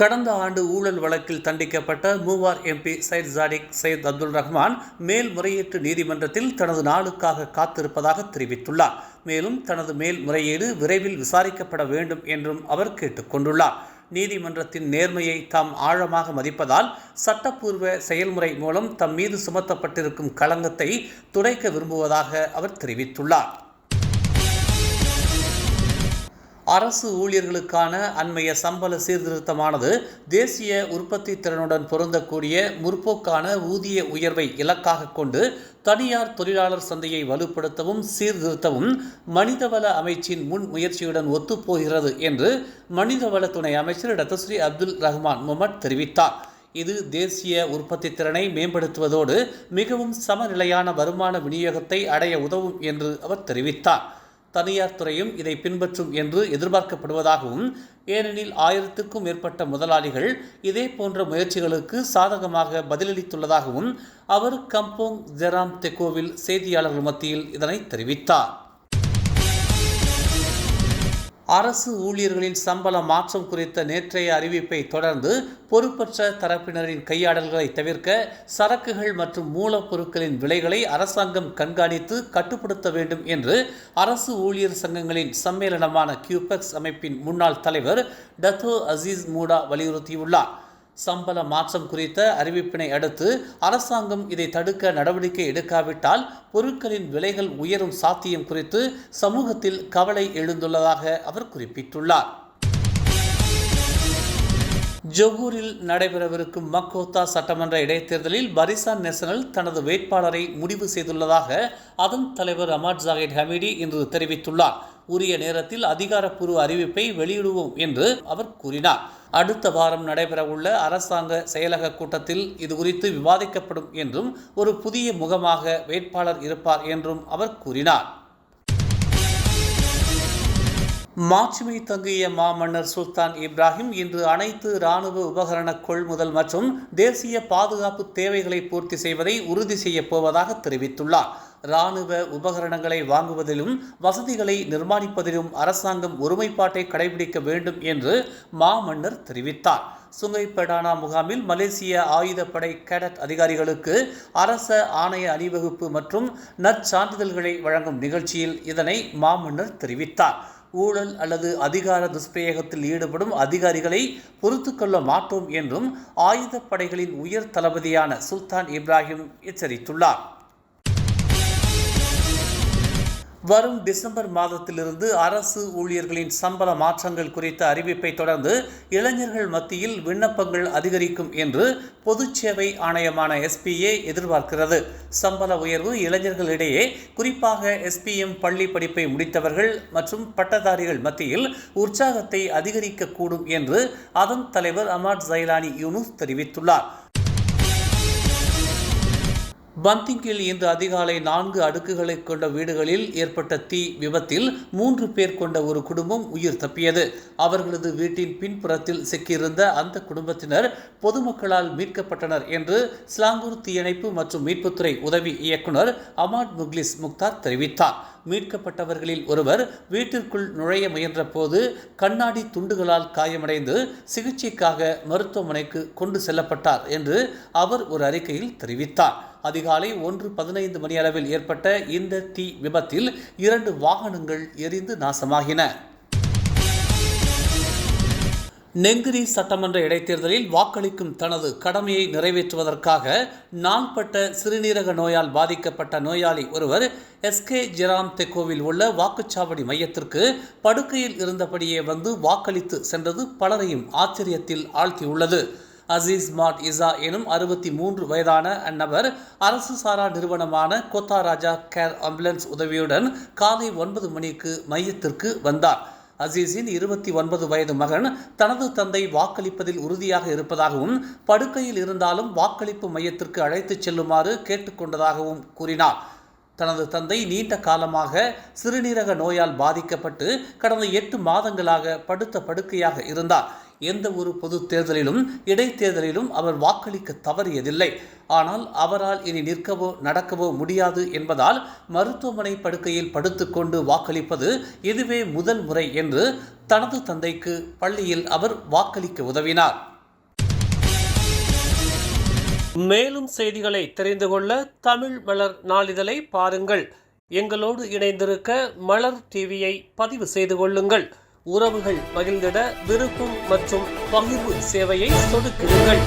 கடந்த ஆண்டு ஊழல் வழக்கில் தண்டிக்கப்பட்ட Muar MP Syed Saddiq Syed Abdul Rahman மேல்முறையீட்டு நீதிமன்றத்தில் தனது நாளுக்காக காத்திருப்பதாக தெரிவித்துள்ளார். மேலும் தனது மேல்முறையீடு விரைவில் விசாரிக்கப்பட வேண்டும் என்றும் அவர் கேட்டுக்கொண்டுள்ளார் நீதிமன்றத்தின் நேர்மையை தாம் ஆழமாக மதிப்பதால் சட்டப்பூர்வ செயல்முறை மூலம் தம் மீது சுமத்தப்பட்டிருக்கும் களங்கத்தை துடைக்க விரும்புவதாக அவர் தெரிவித்துள்ளார். அரசு ஊழியர்களுக்கான அண்மைய சம்பள சீர்திருத்தமானது தேசிய உற்பத்தி திறனுடன் பொருந்தக்கூடிய முற்போக்கான ஊதிய உயர்வை இலக்காக கொண்டு தனியார் தொழிலாளர் சந்தையை வலுப்படுத்தவும் சீர்திருத்தவும் மனிதவள அமைச்சின் முன் முயற்சியுடன் ஒத்துப்போகிறது என்று மனிதவள துணை அமைச்சர் டத்தஸ்ரீ அப்துல் ரஹ்மான் முமட் தெரிவித்தார். இது தேசிய உற்பத்தி திறனை மேம்படுத்துவதோடு மிகவும் சமநிலையான வருமான விநியோகத்தை அடைய உதவும் என்று அவர் தெரிவித்தார். தனியார் துறையும் இதை பின்பற்றும் என்று எதிர்பார்க்கப்படுவதாகவும் ஏனெனில் ஆயிரத்துக்கும் மேற்பட்ட முதலாளிகள் இதே போன்ற முயற்சிகளுக்கு சாதகமாக பதிலளித்துள்ளதாகவும் அவர் கம்போங் ஜெராம் தெக்கோவில் செய்தியாளர்கள் மத்தியில் இதனை தெரிவித்தார். அரசு ஊழியர்களின் சம்பள மாற்றம் குறித்த நேற்றைய அறிவிப்பை தொடர்ந்து பொறுப்பற்ற தரப்பினரின் கையாடல்களை தவிர்க்க சரக்குகள் மற்றும் மூலப்பொருட்களின் விலைகளை அரசாங்கம் கண்காணித்து கட்டுப்படுத்த வேண்டும் என்று அரசு ஊழியர் சங்கங்களின் சம்மேளனமான கியூபெக்ஸ் அமைப்பின் முன்னாள் தலைவர் டத்தோ அசீஸ் மூடா வலியுறுத்தியுள்ளார். சம்பள மாற்றம் குறித்த அறிவிப்பினை அடுத்து அரசாங்கம் இதை தடுக்க நடவடிக்கை எடுக்காவிட்டால் பொருட்களின் விலைகள் உயரும் சாத்தியம் குறித்து சமூகத்தில் கவலை எழுந்துள்ளதாக அவர் குறிப்பிட்டுள்ளார். ஜொகூரில் நடைபெறவிருக்கும் மக்கோத்தா சட்டமன்ற இடைத்தேர்தலில் பரிசான் நேஷனல் தனது வேட்பாளரை முடிவு செய்துள்ளதாக அதன் தலைவர் அமாட் ஜாகித் ஹமீடி இன்று தெரிவித்துள்ளார். உரிய நேரத்தில் அதிகாரப்பூர்வ அறிவிப்பை வெளியிடுவோம் என்று அவர் கூறினார். அடுத்த வாரம் நடைபெறவுள்ள அரசாங்க செயலக கூட்டத்தில் இது குறித்து விவாதிக்கப்படும் என்றும் ஒரு புதிய முகமாக வேட்பாளர் இருப்பார் என்றும் அவர் கூறினார். மாட்சிமை தங்கிய மாமன்னர் சுல்தான் இப்ராஹிம் இன்று அனைத்து இராணுவ உபகரண கொள்முதல் மற்றும் தேசிய பாதுகாப்பு தேவைகளை பூர்த்தி செய்வதை உறுதி செய்யப் போவதாக தெரிவித்துள்ளார். இராணுவ உபகரணங்களை வாங்குவதிலும் வசதிகளை நிர்மாணிப்பதிலும் அரசாங்கம் ஒருமைப்பாட்டை கடைபிடிக்க வேண்டும் என்று மாமன்னர் தெரிவித்தார். சுங்கைப்படானா முகாமில் மலேசிய ஆயுதப்படை கேடட் அதிகாரிகளுக்கு அரச ஆணைய அணிவகுப்பு மற்றும் நற்சான்றிதழ்களை வழங்கும் நிகழ்ச்சியில் இதனை மாமன்னர் தெரிவித்தார். ஊழல் அல்லது அதிகார துஷ்பிரயோகத்தில் ஈடுபடும் அதிகாரிகளை பொறுத்து கொள்ள மாட்டோம் என்றும் ஆயுதப்படைகளின் உயர் தளபதியான சுல்தான் இப்ராஹிம் எச்சரித்துள்ளார். வரும் டிசம்பர் மாதத்திலிருந்து அரசு ஊழியர்களின் சம்பள மாற்றங்கள் குறித்த அறிவிப்பை தொடர்ந்து இளைஞர்கள் மத்தியில் விண்ணப்பங்கள் அதிகரிக்கும் என்று பொதுச்சேவை ஆணையமான எஸ்பிஏ எதிர்பார்க்கிறது. சம்பள உயர்வு இளைஞர்களிடையே குறிப்பாக எஸ்பிஎம் பள்ளி படிப்பை முடித்தவர்கள் மற்றும் பட்டதாரிகள் மத்தியில் உற்சாகத்தை அதிகரிக்கக்கூடும் என்று அதன் தலைவர் அமாட் ஜைலானி யூனுஸ் தெரிவித்துள்ளார். பந்திங்கில் இன்று அதிகாலை நான்கு அடுக்குகளை கொண்ட வீடுகளில் ஏற்பட்ட தீ விபத்தில் மூன்று பேர் கொண்ட ஒரு குடும்பம் உயிர் தப்பியது. அவர்களது வீட்டின் பின்புறத்தில் சிக்கியிருந்த அந்த குடும்பத்தினர் பொதுமக்களால் மீட்கப்பட்டனர் என்று ஸ்லாங்கூர் தீயணைப்பு மற்றும் மீட்புத்துறை உதவி இயக்குனர் அமாட் முக்லிஸ் முக்தார் தெரிவித்தார். மீட்கப்பட்டவர்களில் ஒருவர் வீட்டிற்குள் நுழைய முயன்ற போது கண்ணாடி துண்டுகளால் காயமடைந்து சிகிச்சைக்காக மருத்துவமனைக்கு கொண்டு செல்லப்பட்டார் என்று அவர் ஒரு அறிக்கையில் தெரிவித்தார். அதிகாலை ஒன்று பதினைந்து மணி அளவில் ஏற்பட்ட இந்த தீ விபத்தில் இரண்டு வாகனங்கள் எரிந்து நாசமாகின. நெங்கிரி சட்டமன்ற இடைத்தேர்தலில் வாக்களிக்கும் தனது கடமையை நிறைவேற்றுவதற்காக நாள்பட்ட சிறுநீரக நோயால் பாதிக்கப்பட்ட நோயாளி ஒருவர் எஸ்கே ஜெராம் தெக்கோவில் உள்ள வாக்குச்சாவடி மையத்திற்கு படுக்கையில் இருந்தபடியே வந்து வாக்களித்து சென்றது பலரையும் ஆச்சரியத்தில் ஆழ்த்தியுள்ளது. அசீஸ் மாட் இசா எனும் அறுபத்தி மூன்று வயதான அந்நபர் அரசு சாரா நிறுவனமான கோத்தா ராஜா கேர் ஆம்புலன்ஸ் உதவியுடன் காலை ஒன்பது மணிக்கு மையத்திற்கு வந்தார். அசீஸின் இருபத்தி ஒன்பது வயது மகன் தனது தந்தை வாக்களிப்பதில் உறுதியாக இருப்பதாகவும் படுக்கையில் இருந்தாலும் வாக்களிப்பு மையத்திற்கு அழைத்துச் செல்லுமாறு கேட்டுக்கொண்டதாகவும் கூறினார். தனது தந்தை நீண்ட காலமாக சிறுநீரக நோயால் பாதிக்கப்பட்டு கடந்த எட்டு மாதங்களாக படுத்த படுக்கையாக இருந்தார். எந்த ஒரு பொது தேர்தலிலும் இடைத்தேர்தலிலும் அவர் வாக்களிக்க தவறியதில்லை. ஆனால் அவரால் இனி நிற்கவோ நடக்கவோ முடியாது என்பதால் மருத்துவமனை படுக்கையில் படுத்துக்கொண்டு வாக்களிப்பது இதுவே முதல் முறை என்று தனது தந்தைக்கு பள்ளியில் அவர் வாக்களிக்க உதவினார். மேலும் செய்திகளை தெரிந்து கொள்ள தமிழ் மலர் நாளிதழை பாருங்கள். எங்களோடு இணைந்திருக்க மலர் டிவியை பதிவு செய்து கொள்ளுங்கள். உறவுகள் பகிர்ந்திட விருப்பம் மற்றும் பகிர்வு சேவையை சொடுக்கிடுங்கள்